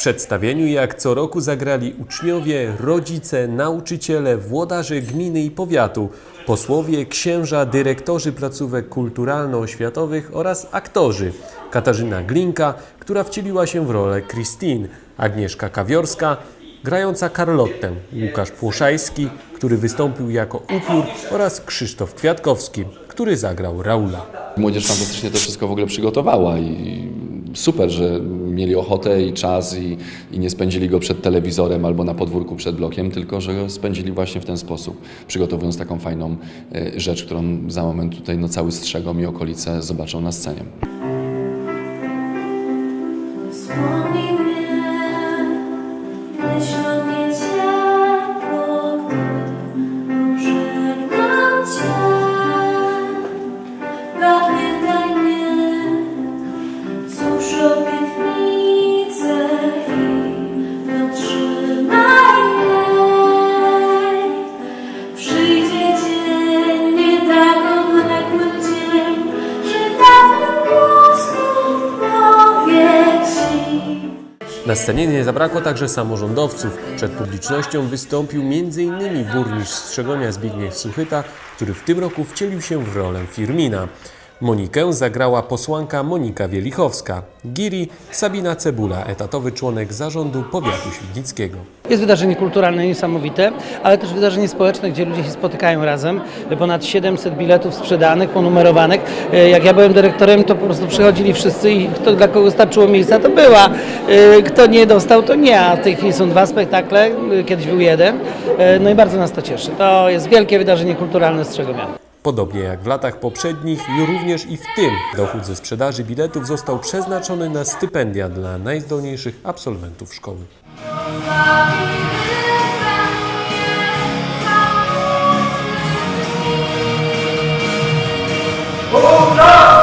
przedstawieniu jak co roku zagrali uczniowie, rodzice, nauczyciele, włodarze gminy i powiatu, posłowie, księża, dyrektorzy placówek kulturalno-oświatowych oraz aktorzy. Katarzyna Glinka, która wcieliła się w rolę Christine, Agnieszka Kawiorska, grająca Karlottę, Łukasz Płoszajski, który wystąpił jako upiór oraz Krzysztof Kwiatkowski, który zagrał Raula. Młodzież fantastycznie to wszystko w ogóle przygotowała i super, że mieli ochotę i czas i, i nie spędzili go przed telewizorem albo na podwórku przed blokiem, tylko że spędzili właśnie w ten sposób, przygotowując taką fajną e, rzecz, którą za moment tutaj no, cały Strzegom i okolice zobaczą na scenie. Na scenie nie zabrakło także samorządowców. Przed publicznością wystąpił m.in. burmistrz Strzegonia Zbigniew Suchyta, który w tym roku wcielił się w rolę Firmina. Monikę zagrała posłanka Monika Wielichowska. Giri Sabina Cebula, etatowy członek zarządu powiatu świdnickiego. Jest wydarzenie kulturalne niesamowite, ale też wydarzenie społeczne, gdzie ludzie się spotykają razem. Ponad 700 biletów sprzedanych, ponumerowanych. E, Jak ja byłem dyrektorem, to po prostu przychodzili wszyscy i kto, dla kogo starczyło miejsca, to była. E, Kto nie dostał, to nie. A w tej chwili są dwa spektakle, e, kiedyś był jeden. No i bardzo nas to cieszy. To jest wielkie wydarzenie kulturalne Strzegomia. Podobnie jak w latach poprzednich, również i w tym dochód ze sprzedaży biletów został przeznaczony na stypendia dla najzdolniejszych absolwentów szkoły. Oh, no!